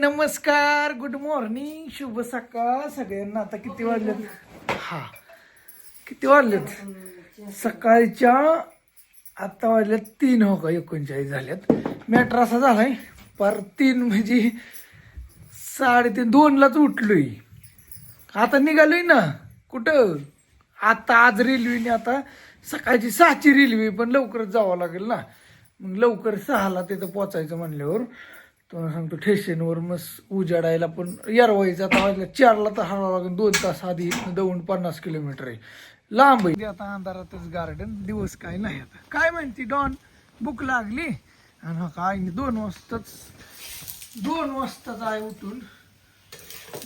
नमस्कार good morning शुभ सकाळ सगळ्यांना. आता किती वाजलेत? हा किती वाजलेत? सकाळच्या आता वाजल्यात तीन हो का एकोणचाळीस झाल्यात मॅटर असा झालाय पर तीन म्हणजे साडेतीन दोनलाच उठलोय. आता निघालोय ना कुठं? आता आज रेल्वेने आता सकाळची सहाची रेल्वे पण लवकरच जावं लागेल ना. मग लवकर सहाला तिथं पोचायचं म्हणल्यावर तुम्हाला सांगतो स्टेशनवर मस्त उजाडायला पण यारवायचं आता वाजल्या चारला तर हळावं लागेल दोन तास आधी इथनं दौंड पन्नास किलोमीटर आहे. लांब आहे. आता अंधारातच गार्डन दिवस काय नाही आता. काय म्हणते डॉन? बुक लागली? आणि हा काय नाही दोन वाजताच दोन वाजताच आहे उठून.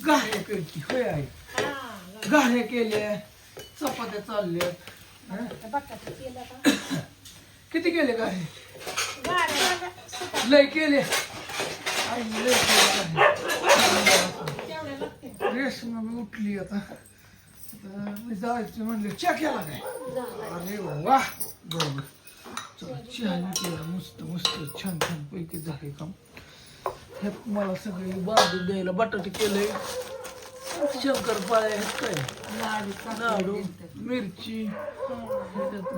गाऱ्या करते होय आहे गाऱ्या केल्या चपात्या चालल्यात. हं? किती केले गारे लय केले. रेशमा मी उठली आता. मी जायचं म्हणलं चा केला काय? अरे वा बरोबर. चहा केला मस्त मस्त छान छान पैकी झाले काम. हे मला सगळे बांधून द्यायला बटाटे केले. शंकरपाळे आहेत काय? लाडू मिरची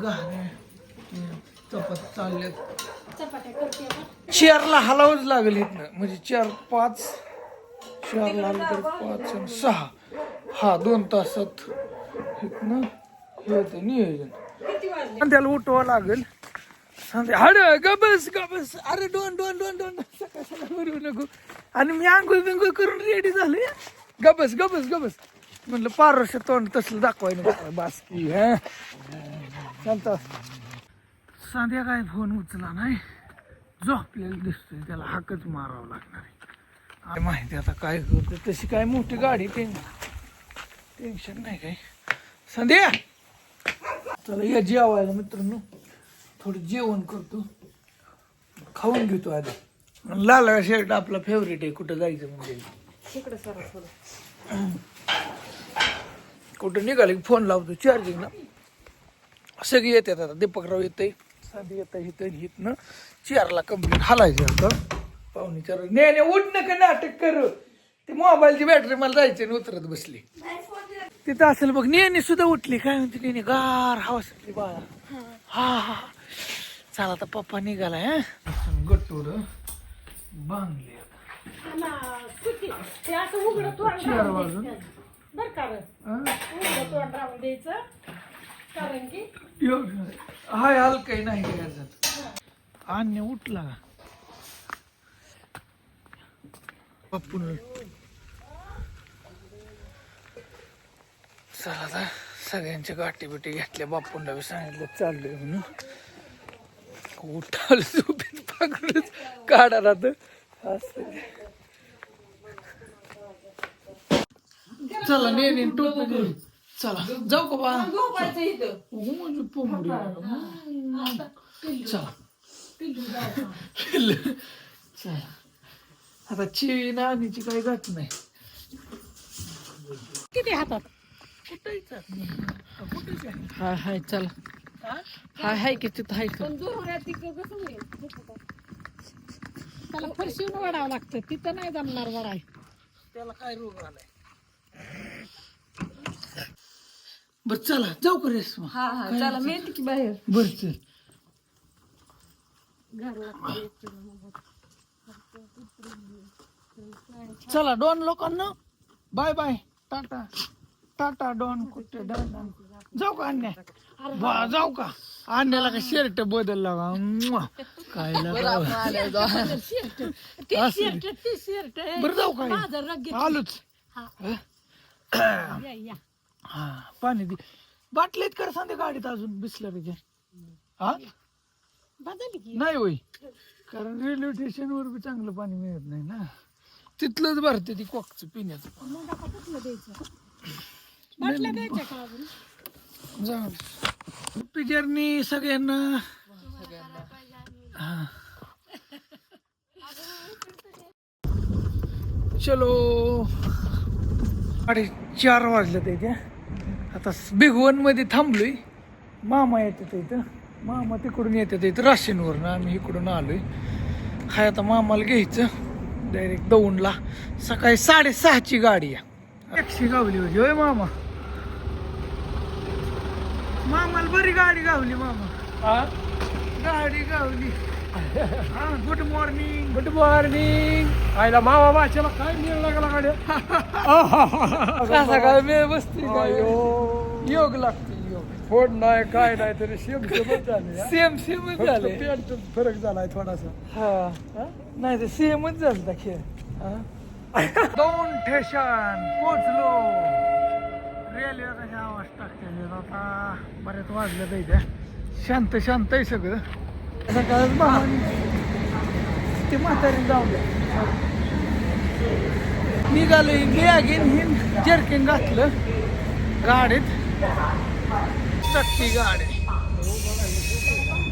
गहाणे चपात चालल्यात. चेअरला हलावंच लागेल इथनं. म्हणजे चार पाच चारला आलं तर पाच आणि सहा. हा दोन तासात इथनं हे होतं नियोजन. आणि त्याला उठवा लागेल. हड गबस गबस. अरे दोन दोन दोन दोन. सकाळ सकाळ नको. आणि मी आंघोळ बिंघोळ करून रेडी झाले. गबस गबस गबस. म्हणलं पारश तोंड तसलं दाखवाय नको. बासकी हा. चालतं. सांध्या काय फोन उचला नाही. झोपलेला दिसतोय त्याला हाकच मारावं लागणार आहे. माहिती आता काय करते तशी काय मोठी गाडी टेन टेन्शन नाही काय संध्या! चला या जेवायला मित्रांनो. थोडं जेवण करतो. खाऊन घेतो आधी. लाल शर्ट आपला फेवरेट आहे कुठं जायचं म्हणजे. कुठं निघाले की फोन लावतो चार्जिंग ना सगळी येतात आता दीपकराव येते साधी येतं इथं हिथनं चेअरला कंप्लीट हालायचं आता. पाहुणे चार नाही नाही उठ नका नाटक कर. ते मोबाईलची बॅटरी मला जायची आणि उतरत बसली. तिथं असेल बघ नेहमी सुद्धा उठली. काय म्हणते नेहमी गार हवा सुटली बाळा. हा हा. चला आता पप्पा निघालाय हा. गट्टूर बांधले चार वाजून हा? एवढं. हाय काही नाही काय अडचण. अन्य उठला का पप्पून चला आता सगळ्यांच्या गाठी बिटी घेतल्या बापूंना बी सांगितलं चाललोय म्हणून उठाल झोपेत पाकडच काढा राहत चला नेहमी ने टोपी चला जाऊ का बा? हो, म्हणजे पोंबडी चला. चला. आता ची नानीची काही गाठ नाही. किती हातात? हाय हाय चला. हाय हाय की तिथं हाय का? पण दुर्या तिकडं कसं होईल? त्याला फरशीवर वाढावं लागतं. तिथं नाही जमणार वराय. त्याला काय रोग आलाय? बर चला जाऊ का हा हा चला मी येते की बाहेर. बर चल. चला दोन लोकांना. Bye bye. Tata. Tata don कुठे? डॉन जाऊ का अन्या? बा जाऊ का? अन्याला का शर्ट बदलला का म्वा. काय लागा. शर्ट शर्ट बरं जाऊ. का? आलोच. या या. हा पाणी दे. बाटलीत कर सांगते गाडीत अजून बिसलरीच्या हा? बदल की? नाही होय. कारण रेल्वे स्टेशनवर बी चांगलं पाणी मिळत नाही ना. तिथलंच भरते ती कॉकचं पिण्याचं पाणी. मग आता कुठलं द्यायचं? बाटल्या द्यायच्या का अजून? जाऊ हॅपी जर्नी सगळ्यांना. हा. चलो. अडे चार वाजले त्याच्या आता बिगवनमध्ये थांबलोय. मामा येतात इथं. मामा तिकडून येतात इथं राशीनवरनं आम्ही इकडून आलोय. हाय आता मामाला घ्यायचं. डायरेक्ट दौंडला. सकाळी साडेसहाची गाडी आहे. एकशे गावली होती होय मामा? मामाला बरी गाडी गावली मामा. गाडी गावली. गुड मॉर्निंग गुड मॉर्निंग आयला मामा वाच्याला काय मिळ लागला गाड्या? कसा काय मी बसते. योग लागते योग. फोड नाही काय नाही तरी शेम शेमच झाले हा. सेम सेमच फक्त झाले. पॅन्ट फरक झालाय थोडासा. हा. नाही तर सेमच झालं खेळ. दोन ठेशन पोचलो. रेल्वे कशा आवाज टाकते आता बऱ्याच वाजल्या पाहिजे शांत शांत आहे सगळं. सकाळच भावानी. ते म्हातारी जाऊ द्या निघालो बॅग हिन जर्किन घातलं. गाडीत. चट्टी गाडी.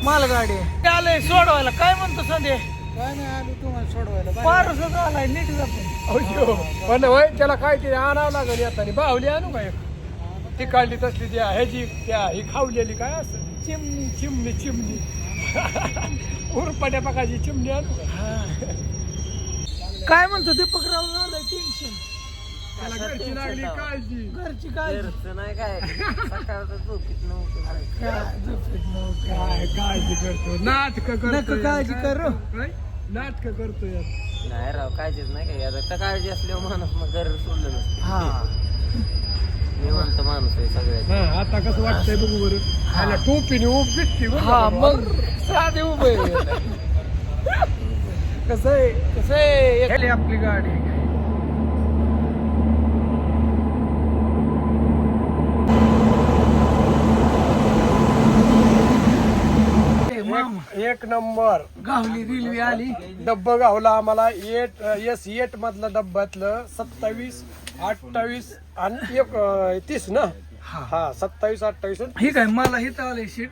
मालगाडी. ते आलंय सोडवायला. काय म्हणतो संध्या? काय नाही आलो तुम्हाला सोडवायला. पारस आलाय नीट जातो अयो पण होय त्याला काय ते आणावं लागेल येताना. बाहुली आणू काय ती काढली तसली त्या ह्याची त्या ही खावलेली काय असं? चिमणी चिमणी चिमणी. उरपाट्या पकाची चिमणी आणू काय म्हणतो दीपक राव झालंय टेन्शन त्याला घरची लागली काळजी. घरची काय नाही काय? सकाळचं झोपीत नव्हतं काय. काय काळजी करतो? नाटक करतो नको काळजी करू. नाटक करतो यार. नाही राव काळजीच नाही काय. आता तर काळजी असल्यावर माणूस मग घर सोडलं नसतं. हा. निवांत माणूस आहे सगळ्यात. हा आता कसं वाटतंय बघू बरं. ह्याला टोपीने उभ बरं हा मग साधे उभे. कसं आहे? कसं आहे? आपली गाडी ए, मामा एक नंबर. गावली रेल्वे आली. डब्बा गावला आम्हाला. एट एस एट मधलं डब्यातलं सत्तावीस अठ्ठावीस आणि एक अं, तीस ना? हा. हा सत्तावीस अठ्ठावीस आणि हे काय मला हिथं आले शीट.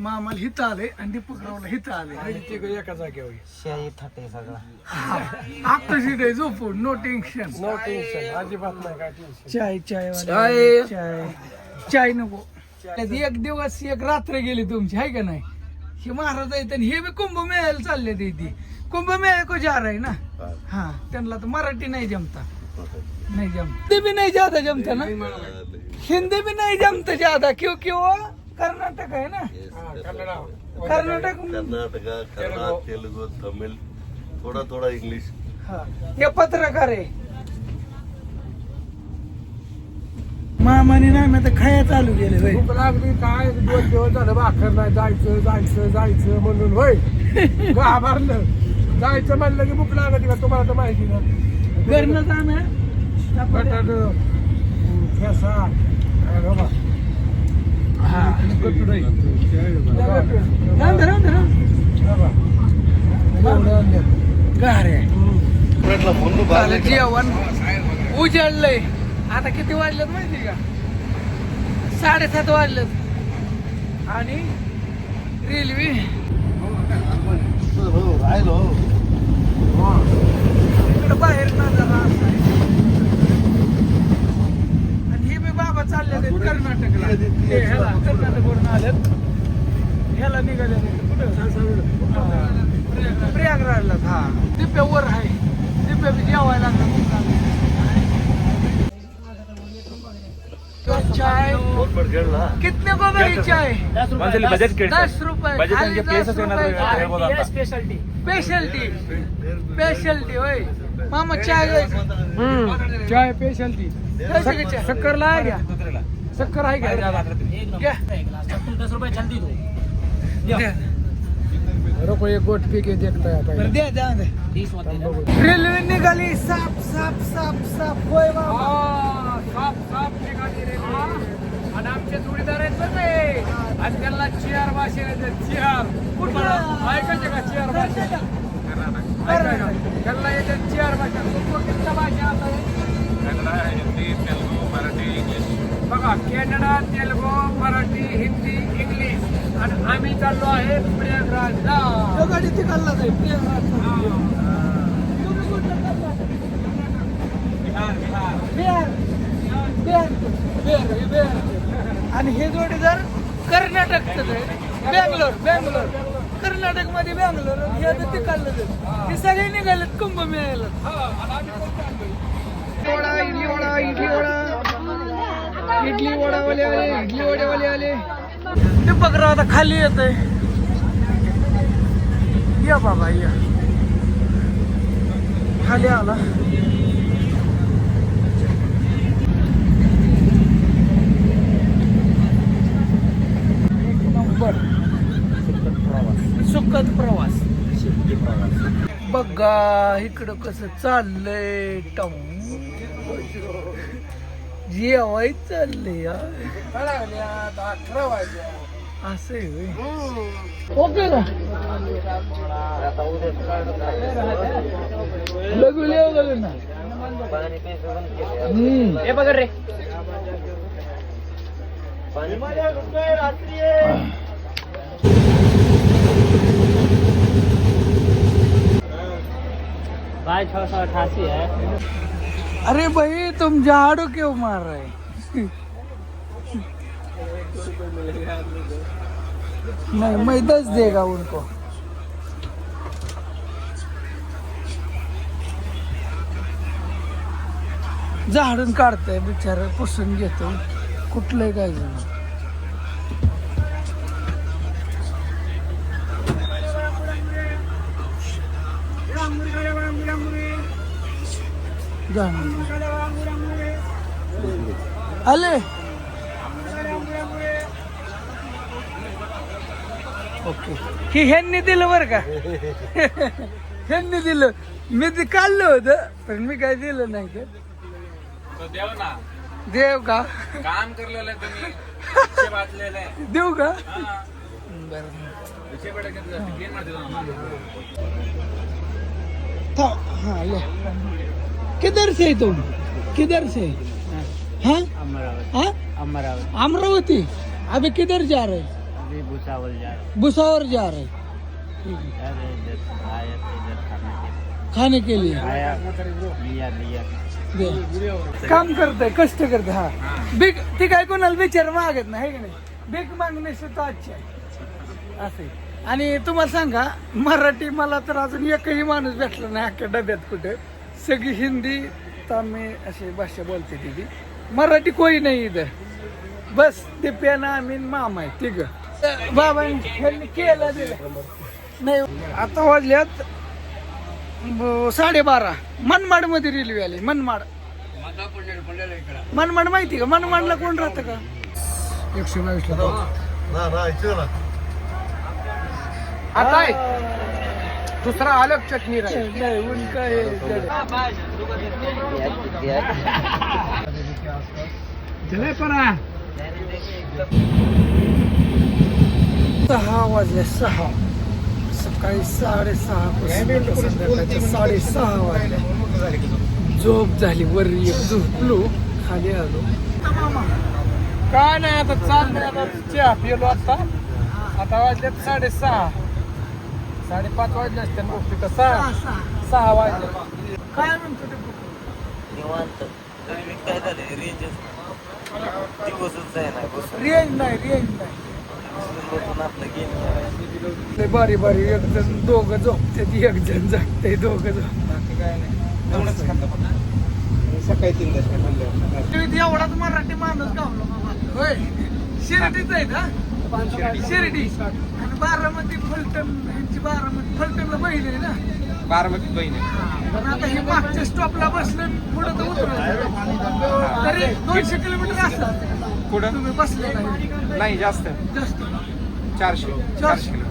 मामाला हिथं आले आणि दीपक रावला हिथं आले आणि तिघं एका जागेवर शाही थाटे सगळा. आता सीट आहे झोपून नो टेन्शन नो टेन्शन अजिबात नाही काय टेन्शन चाय चाय चाय. चाय. चाय नको. त्यात एक दिवस एक रात्र गेली तुमची आहे का नाही? की महाराज आहे त्यांनी हे बी कुंभमेळ्याला चालले ते इथे कुंभमेळा को जार आहे ना? हा. त्यांना तर मराठी नाही जमता. नाही जमत. बी नाही जादा जमता ना? हिंदी बी नाही जमत ज्यादा. क्योंकि वो कर्नाटक आहे ना? कर्नाटक कर्नाटक तेलुगू तमिळ थोडा थोडा इंग्लिश. हा. हे पत्रकार आहे. मामाने नाही मग खाया चालू केले बाई भूक लागली काय? दोन दिवस झालं भाकर नाही जायचं जायचं जायचं म्हणून होय. घाबरलं जायचं म्हणलं की भूक लागत का तुम्हाला तर माहिती ना. घरनं जाणं बटाट ठेसा बाबा हा. आणलं. गारे जेवण. उजळलंय. आता किती वाजलेत माहिती का? साडेसात वाजलेत आणि रेल्वे. इकडं बाहेर असा आहे. आणि हे बी बाबा चालले आहेत कर्नाटकला. ते ह्याला कर्नाटकवरून आलेत. ह्याला निघाले कुठं? प्रयागराजला. हा. दिप्या वर आहे. दिप्या जेवायला लागला. चाय कितने को भाई चाय दस रुपये बजट खाली के दस places येणार रुपये आहे, हे बोला आता. स्पेशल्टी स्पेशल्टी होय मामा चाय घ्यायचं चाय स्पेशल घ्यायचं का चाय? शक्कर लाय घ्या शक्कर आहे घ्या घ्या. द्या. रुपये एक गोट पीक देखता है बरं द्या द्या द्या. रेल्वे निघाली साप साप साप साप होय मामा साप साप निघाली रे आणि आमचे जोडीदार आहेत बरं ते आज त्यांना चियार भाषे चियार कुठलं? ऐकायचे का चियार भाषा. त्यांना येते चियार भाषा. कोणत्या भाषा आता. हिंदी तेलगू मराठी इंग्लिश. बघा कॅनडा तेलगू मराठी हिंदी इंग्लिश. आणि आम्ही चाललो आहे प्रयागराजला. गाडी तिकडला जाईल चालला? बिहार बिहार. हे बिहार. आणि हे जोडीदार कर्नाटकचं आहे. बँगलोर बँगलोर. कर्नाटकमध्ये बँगलोर हे आता तिकडलं ते सगळे निघालेत कुंभ मिळायला. वडा इडली वडा इडली वडा. इडली वडावाले आले इडली वड्यावाले आले. ते बघा आता खाली येत या बाबा या. खाली आला बर सुखद प्रवास. बघा इकडं कसं चाललंय टम. जेवाय चाललंय असं. ओके लगू लिहा ना. हे बघ रे. भाई छः सौ अठासी है। अरे भाई तुम झाड़ू क्यों मार रहे हो? नहीं मैं दस देगा उनको। झाडून काढतंय बिचार पुसून घेतो. कुठलंही काय जण आले. ओके. ही ह्यांनी दिलं बरं का? ह्यांनी दिलं. मी ते काढलं होतं पण मी काय दिलं नाही का देव ना. देव का? काम करलेलं आहे तुम्ही. विषय वाचलेलं आहे. देऊ का? हा. बरं. विषय बेटा घेतला. थांब. हाँ किधर से तुम? किधर से? हाँ? हाँ? अमरावती। अमरावती? अभी किधर जा रहे? अभी भूसावल जा रहे। भुसावर जा रहे। ठीक है। अरे इधर आया था इधर खाने के खाने के लिए? आया लिया लिया। दे. काम करते कष्ट करते हा। भीक ती काय कोणाला विचार मागत नाही है की नाही? भीक मागणे सुद्धा अच्छे असे आणि तुम्हाला सांगा मराठी मला तर अजून एकही माणूस भेटला नाही अख्ख्या डब्यात कुठे? सगळी हिंदी तामिळ अशी भाषा बोलते तिथे मराठी कोणी नाही इथं. बस ते पेना आम्ही मामा आहे तिघ. बाबा ह्यांनी केलं दिलं. नाही आता वाजल्यात साडेबारा. मनमाडमध्ये रेल्वे आली मनमाड. मनमाड माहिती का? मनमाडला कोण राहतं का? एकशे बावीस ला आता दुसरा अलग चटणी राहील. नाही हे सहा वाजले सहा. सकाळी साडेसहा संध्याकाळच्या साडेसहा वाजले. झोप झाली वर एक झोपलो. खाली आलो. काय नाही आता चाललंय आता चहा पिलो आता. आता वाजले साडेसहा. साडेपाच वाजले असते ना बघ तिथं सहा. सहा वाजले. काय म्हणतो ते निवांत. तरी काय झालं? रेंजच दिवसच आहे नाही बसून. रेंज नाही रेंज नाही. बसून आपलं गेम लय बारी बारी एक जण दोघं झोपतात एक जण जागते दोघं झोपतात काय नाही. एवढंच खाल्लं फक्त. सकाळी तीन तास तुम्ही एवढाच मराठी माणूस गावला बाबा. होय. शिर्डीच आहे का शिर्डी. बारामती फलटण यांची बारामती फलटणला बहीण आहे ना? बारामती बहीण आहे. पण आता हे मागच्या स्टॉपला बसलं पुढे तर उतरायचं तरी दोनशे किलोमीटर असतात. कुठं तुम्ही बसले नाही. जास्त. जास्त. चारशे चारशे किलो.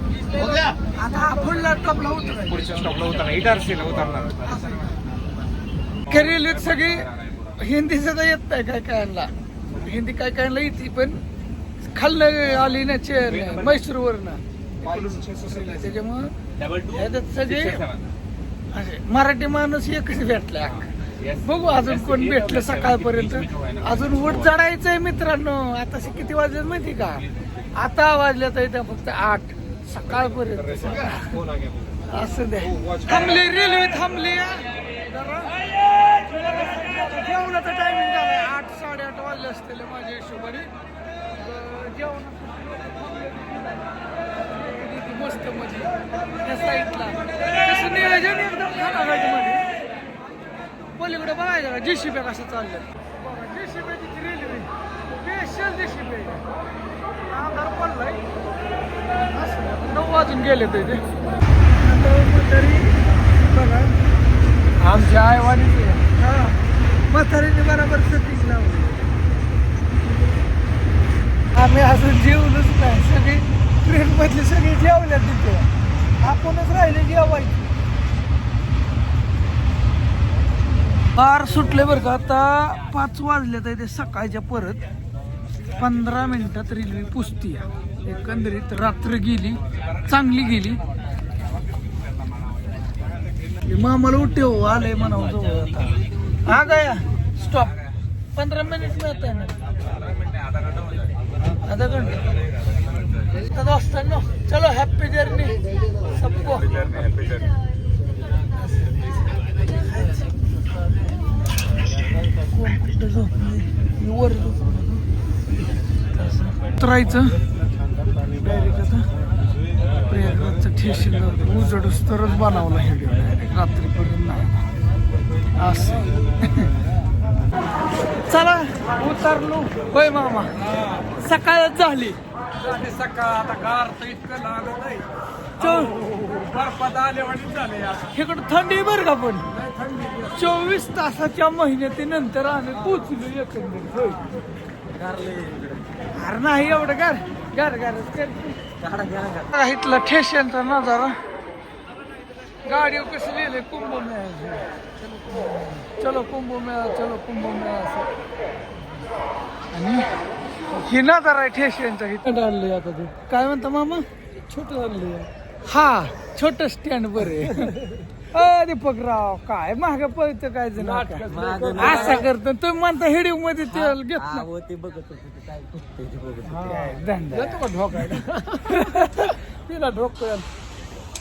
आता पुढला टॉपला उतरायचं पुढच्या स्टॉपला उतरणार इटारसीला उतरणार. रेल्वेत सगळी. हिंदी सुद्धा येत नाही काय कायला. हिंदी काय कायला येते पण खाल्लं आली ना चेअर मैसूर वरनं त्याच्यामुळं सगळे असे मराठी माणूस एकच भेटला बघू अजून कोण भेटलं सकाळपर्यंत अजून उठ चढायचंय मित्रांनो आता किती वाजले माहिती का आता वाजल्या तर इथं फक्त आठ सकाळपर्यंत असं द्या थांबली रेल्वे थांबली जेवणाचा टायमिंग झालाय. आठ साडेआठ वाजले असतील माझ्या हिशोबाने. अं, जेवणाचं मस्त मध्ये त्या साईडला तसं नियोजन एकदम मध्ये पलीकडे बघायचं का? जेसीबी कसं चाललं? बघा जेसीबीची रेल्वे स्पेशल जेसीबी आधार पडलाय. असं, नऊ वाजून गेले ते ते. आता म्हातारी बघा. आमच्या आईवानीच हा. म्हातारीने बरोबर सेटिंग लावली. आम्ही अजून जेवलोच नाही. सगळी ट्रेनमधले सगळे जेवल्या तिथे. आपणच राहिले जेवायचे. पार सुटले बरं का? आता पाच वाजले तर ते सकाळच्या परत. पंधरा मिनिटात रेल्वे पुसती एकंदरीत रात्र गेली चांगली गेली. मामाला उठव हो, आलंय म्हणावं जवळ आता. हा गया स्टॉप पंधरा मिनिट मिळत आहे ना. आधा घंटा. तर दोस्तांनो चलो हॅपी जर्नी सबको. कोण कुठं झोपले मी वर झोपलो उतरायचं. डायरेक्ट आता प्रयागराजचं ठेशील लावलं उजडूस तरच बनवला हे डायरेक्ट रात्रीपर्यंत नाही. असं. चला उतरलो. होय मामा. सकाळच झाली. सकाळ आता गार तर इतकं लागत नाही बर्फात आले वाणी झाले आता इकडं थंडी बरं का पण. चोवीस तासाच्या महिन्यातीनंतर आम्ही पोचलो एकंदरीत होय. अरे नाही एवढं गार. गार गारच कर. इथला ठेशांचा नजारा. गाडीवर कसं लिहिलंय? कुंभमेळा चलो कुंभमेळा. चलो कुंभमेळा असं. आणि ही नजारा आहे ठेशांचा इथं. आणलंय आता ते. काय म्हणता मामा? छोट आणलंय. हा छोट स्टँड बरे अ दीपकराव काय? माग पळतं काय जण? असं करतो. तुम्ही म्हणता हिडीवमध्ये तेल घेत ना हो ते बघत होते ते काय करतंय ते बघत होते. हा, धंदा. येतो का ढोकायला? तिला ढोकायला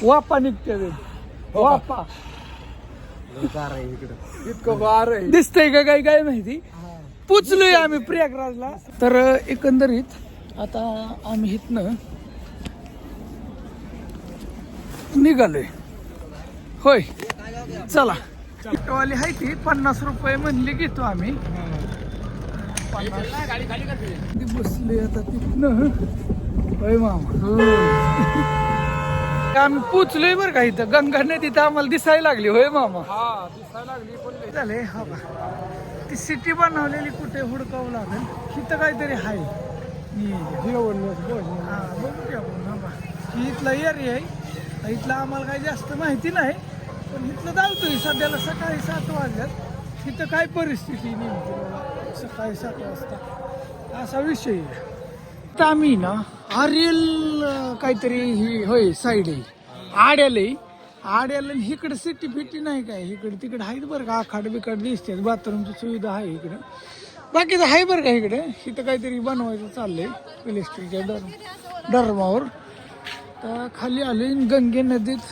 वापा निघते ते. वापा. लय गार आहे इकडं. इतकं गार दिसतंय का काय काय माहिती? पोचलोय आम्ही प्रयागराजला. तर एकंदरीत आता आम्ही इथनं निघालोय. होय. चला. वाली आहे ती पन्नास रुपये म्हणली घेतो आम्ही. ती बसले आता तिथनं. होय मामा. आम्ही पोचलोय बरं का इथं. गंगा नदीत आम्हाला दिसायला लागली. होय मामा. हा दिसायला लागली पण. झाले हा ती सिटी बनवलेली कुठे हुडकावं लागेल इथं काहीतरी आहे. जेवण हा, बघू. की आपण हा ही इथला एरिया आहे. इथला आम्हाला काही जास्त माहिती नाही. पण इथलं जाऊतोय सध्याला सकाळी सात वाजल्यात. इथं काय परिस्थिती नेमकी? सकाळी सात वाजता. असा विषय आम्ही ना आर्यल काहीतरी ही होय साईड आहे. आड्याला आहे. आड्याला आणि इकडे सिटी फिटी नाही काय. इकडे तिकडे आहेत बरं का आखाड बिखाड दिसते बाथरूमची सुविधा आहे इकडे. बाकीचं आहे बरं का इकडे. इथं काहीतरी बनवायचं चाललंय इलेक्ट्रिकच्या डर डरमावर. तर खाली आले गंगे नदीत.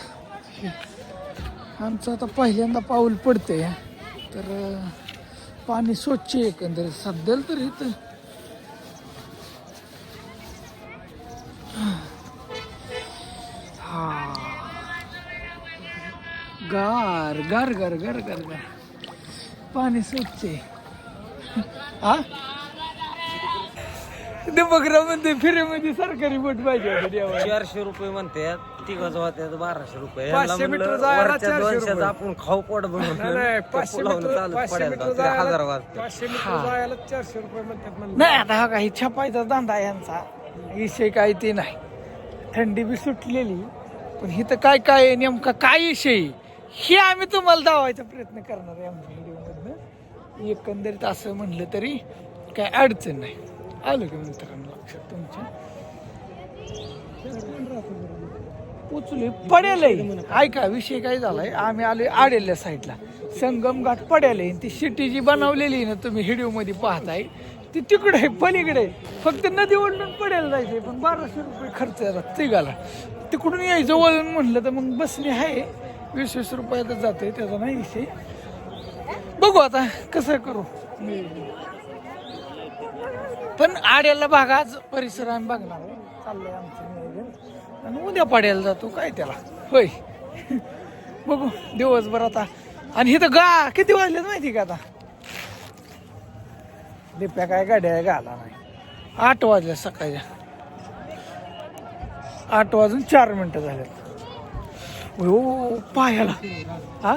आमचं आता पहिल्यांदा पाऊल पडते तर पाणी स्वच्छ एकंदरीत. सध्याला तर इथं गार गार गार गार गार गार. पाणी स्वच्छ आहे हा ते बकरा म्हणते फिरेमध्ये सरकारी बोट पाहिजे होतं देवाला. चारशे रुपये म्हणतात तिघच होत्यात बाराशे रुपये. पाचशे यांना मीटर म्हणलं जायला वरच्या चारशे दोनशेचं रुपये. आपण खाऊ पोट भरून नाही, नाही, ते पाचशे पुलावून मीटर चालत पाचशे पडेल मीटर तर हजार पाचशे मीटर जायला चारशे रुपये म्हणतात म्हणलं. नाही आता हा काही छपायचा धंदा यांचा. विषय काय ते नाही. थंडी बी सुटलेली पण इथं काय काय आहे नेमका? काय विषय? आहे? हे आम्ही तुम्हाला दावायचा प्रयत्न करणार आहे आमच्या व्हिडिओमधनं. एकंदरीत असं म्हणलं तरी काय अडचण नाही. आलं की मित्रांनो लक्षात तुमच्या? पोचले पडेल ऐका विषय काय झालाय? आम्ही आलोय आडेल्या साईडला. संगम घाट पडेल ती शिटी जी बनवलेली आहे ना तुम्ही व्हिडिओमध्ये पाहताय ती तिकडे आहे पलीकडे. आहे. फक्त नदी ओढून पडेल जायचंय पण बाराशे रुपये खर्च येतात तिघाला तिकडून यायचं वळून म्हणलं तर मग बसली आहे. वीस वीस रुपयातच जाते त्याचा नाही विषय. बघू आता कसं करू. पण आड्याला भागाच परिसर आम्ही बघणार आहे. चाललंय आमचं नियोजन. आणि उद्या पाड्याला जातो काय त्याला? होय. बघू दिवसभर आता. आणि इथं गा किती वाजलेत माहिती का आता? लिप्या काय गाड्या गाला नाही. आठ वाजल्या सकाळच्या आठ वाजून चार मिनिटं झाल्यात हो पायाला. हा?